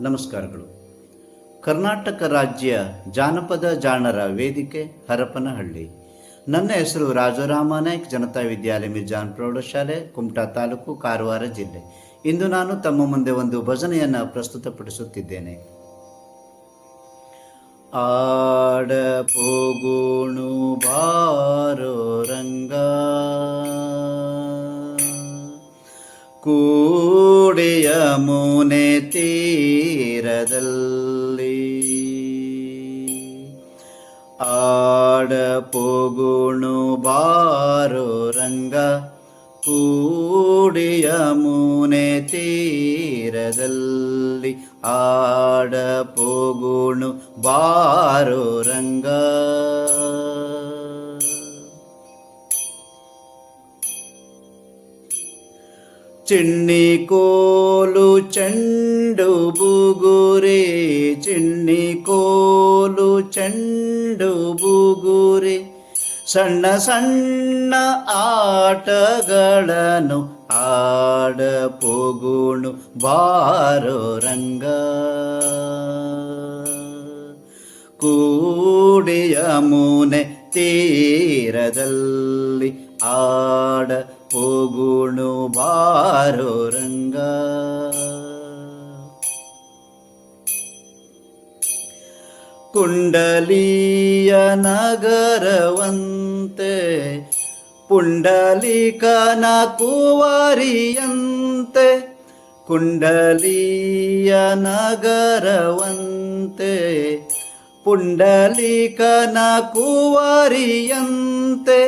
ನಮಸ್ಕಾರಗಳು. ಕರ್ನಾಟಕ ರಾಜ್ಯ ಜಾನಪದ ಜಾಣರ ವೇದಿಕೆ, ಹರಪನಹಳ್ಳಿ. ನನ್ನ ಹೆಸರು ರಾಜಾರಾಮ ನಾಯ್ಕ್, ಜನತಾ ವಿದ್ಯಾಲಯ ಮಿರ್ಜಾನ್ ಪ್ರೌಢಶಾಲೆ, ಕುಮಟಾ ತಾಲೂಕು, ಕಾರವಾರ ಜಿಲ್ಲೆ. ಇಂದು ನಾನು ತಮ್ಮ ಮುಂದೆ ಒಂದು ಭಜನೆಯನ್ನು ಪ್ರಸ್ತುತಪಡಿಸುತ್ತಿದ್ದೇನೆ. ಆಡ ಪೋಗೋಣು ಬಾರೋ ರಂಗ. ಕೂಡಿಯ ಮುನೆ ತೀರದಲ್ಲಿ. ಆಡ ಪೋಗುಣು ಬಾರೋ ರಂಗ ಕೂಡಿಯ ಮೂನೆ ತೀರದಲ್ಲಿ. ಆಡ ಪೋಗುಣು ಬಾರೋ ಚಿಣ್ಣಿ ಕೋಲು ಚೆಂಡು ಬುಗುರೆ ಚಿಣ್ಣಿ ಕೋಲು ಚೆಂಡು ಬುಗುರೆ ಸಣ್ಣ ಸಣ್ಣ ಆಟಗಳನ್ನು ಆಡ ಪೋಗುಣು ಬಾರೋ ರಂಗ ಕೂಡಿಯ ಮುನೆ ತೀರದಲ್ಲಿ ಆಡ ಪೋಗುಣು ಬಾರೋ ರಂಗ. ಕುಂಡಲಿಯ ನಗರವಂತೆ ಪುಂಡಲಿಕನ ಕುವರಿಯಂತೆ ಕುಂಡಲಿಯ ನಗರವಂತೆ ಪುಂಡಲಿಕನ ಕುವರಿಯಂತೆ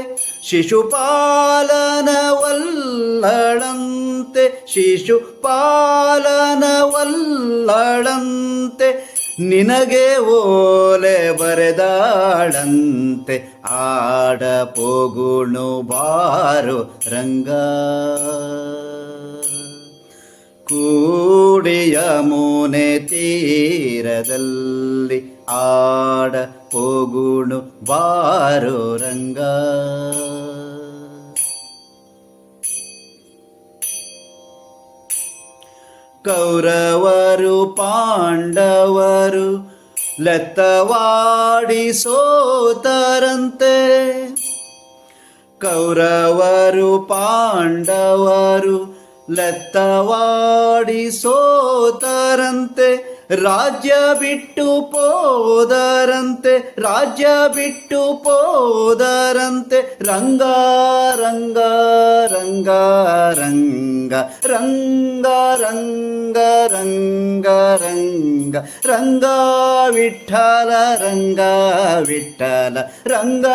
ಶಿಶುಪಾಲನವಲ್ಲಳಂತೆ ಶಿಶುಪಾಲನವಲ್ಲಳಂತೆ ನಿನಗೆ ಓಲೆ ಬರೆದಾಳಂತೆ, ಆಡ ಪೋಗುಣು ಬಾರು ರಂಗ. ಕೂಡಿಯ ಮೂನೆ ತೀರದಲ್ಲಿ ಆಡ ಪೋಗುಣು ಬಾರು ರಂಗ. ಕೌರವರು ಪಾಂಡವರು ಲೆತ್ತವಾಡಿ ಸೋತರಂತೆ. ಕೌರವರು ಪಾಂಡವರು ಲೆತ್ತವಾಡಿ ಸೋತರಂತೆ. ರಾಜ್ಯ ಬಿಟ್ಟು ಪೋದರಂತೆ ರಾಜ್ಯ ಬಿಟ್ಟು ಪೋದರಂತೆ ರಂಗ ರಂಗ ರಂಗ ರಂಗ ರಂಗ ರಂಗ ರಂಗ ರಂಗ ರಂಗ ವಿಠಲ ರಂಗ ವಿಠಲ ರಂಗ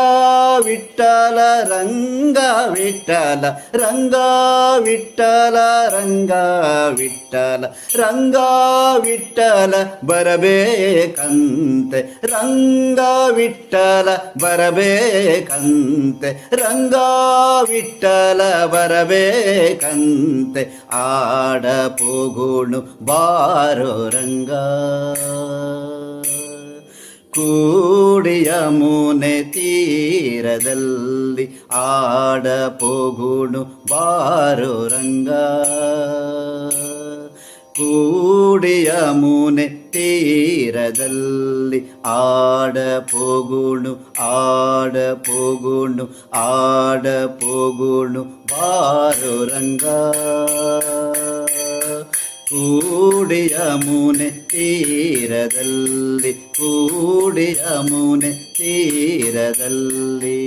ವಿಠಲ ರಂಗ ವಿಠಲ ರಂಗ ವಿಠಲ ರಂಗ ವಿಠಲ ರಂಗ ವಿಠಲ ಬರಬೇಕಂತೆ ರಂಗ ವಿಠಲ ಬರಬೇಕಂತೆ ರಂಗ ವಿಠಲ ಬರಬೇಕಂತೆ ಆಡ ಪೋಗುಣು ಬಾರೋ ರಂಗ. ಕೂಡಿಯ ಮುನೆ ತೀರದಲ್ಲಿ ಆಡ ಪೋಗುಣು ಬಾರೋ ರಂಗ ಕೂಡಿಯ ಮುನೆ ತೀರದಲ್ಲಿ ಆಡ ಪೋಗುಣು ಆಡ ಪೋಗುಣು ಆಡ ಪೋಗುಣು ಬಾರೋ ರಂಗ കൂടിയ മുനെ തീരതല്ലി കൂടിയ മുനെ തീരതല്ലി.